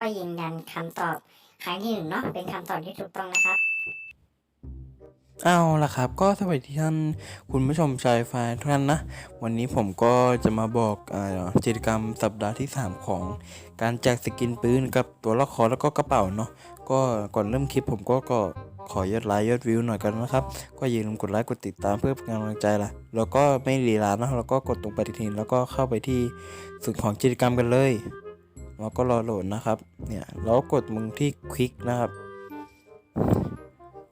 ก็ยืนยันคำตอบครั้งที่หนึ่งเนาะเป็นคำตอบที่ถูกต้องนะครับ เอาละครับ ก็สวัสดีท่านคุณผู้ชมชายไฟทุกท่านนะ วันนี้ผมก็จะมาบอกอากิจกรรมสัปดาห์ที่ 3 ของการแจกสกินปืนกับตัวละครแล้วก็กระเป๋าเนาะก็ก่อนเริ่มคลิปผมก็ก็ขอยอดไลค์ยอดวิวหน่อยกันนะครับ ก็อย่าลืมกดไลค์กดติดตามเพื่อเป็นกำลังใจละแล้วก็ไม่รีลาเนอะแล้วก็กดตรงปฏิทินแล้วก็เข้าไปที่ส่วนของกิจกรรมกันเลย แล้วก็รอโหลดนะครับ เนี่ยแล้วกดมึงที่คลิกนะครับ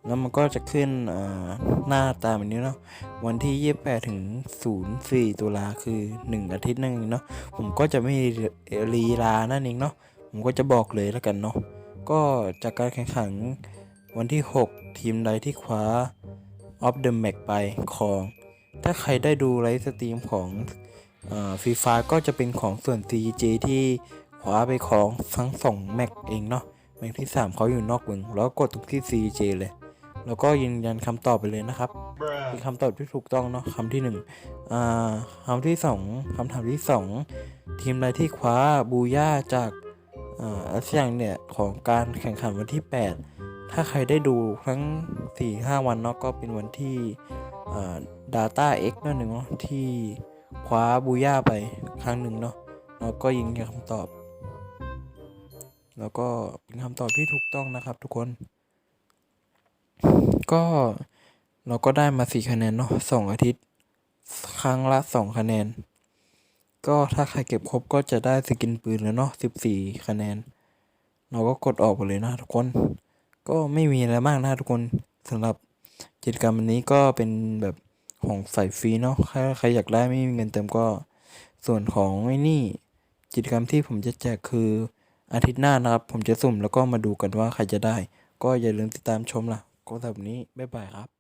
แล้วมันก็จะขึ้นหน้าตามแบบนี้เนาะ วันที่ 28 ถึง 04 ตุลาคือ 1 อาทิตย์นั่นเองเนาะ ผมก็จะไม่รีลานั่นเองเนาะ ผมก็จะบอกเลยแล้วกันเนาะ ก็จากการแข่งขันวันที่ 6 ทีมใดที่คว้า Off the Mac ไปของ ถ้าใครได้ดูไลฟ์สตรีมของฟรีไฟก็จะเป็นของส่วน CG ที่ คว้าไปของทั้งสองแม็กเองเนาะแม็กที่ 3เขาอยู่นอกเมืองแล้วก็กดตรงที่ CG เลย แล้วก็ยืนยันคำตอบไปเลยนะครับเป็นคำตอบที่ถูกต้องเนาะคำที่หนึ่งอ่าคำที่สองคำถามที่สองทีมใดที่คว้าบูย่าจากอาอะไรสักอย่างเนี่ยของการแข่งขันวันที่ 8 ถ้าใครได้ดูทั้ง 4-5 วันเนาะก็เป็นวันที่อ่า Data X นั่นหนึ่งเนาะที่คว้าบูย่าไปครั้งหนึ่งเนาะแล้วก็ยิงคำตอบ แล้วก็เป็นคำตอบที่ถูกต้องนะครับทุกคน ก็เราก็ได้มาสี่คะแนนเนาะสองอาทิตย์ ครั้งละสองคะแนน ก็ถ้าใครเก็บครบก็จะได้สกินปืนแล้วเนาะสิบสี่คะแนน เราก็กดออกไปเลยนะทุกคน ก็ไม่มีอะไรมากนะทุกคนสำหรับกิจกรรมวันนี้ก็เป็นแบบของใส่ฟรีเนาะถ้าใครอยากได้ไม่มีเงินเติมก็ส่วนของไอ้นี่ กิจกรรมที่ผมจะแจกคือ อาทิตย์หน้านะครับ ผมจะสุ่มแล้วก็มาดูกันว่าใครจะได้ ก็อย่าลืมติดตามชมล่ะก็สำหรับนี้บ๊ายบายครับ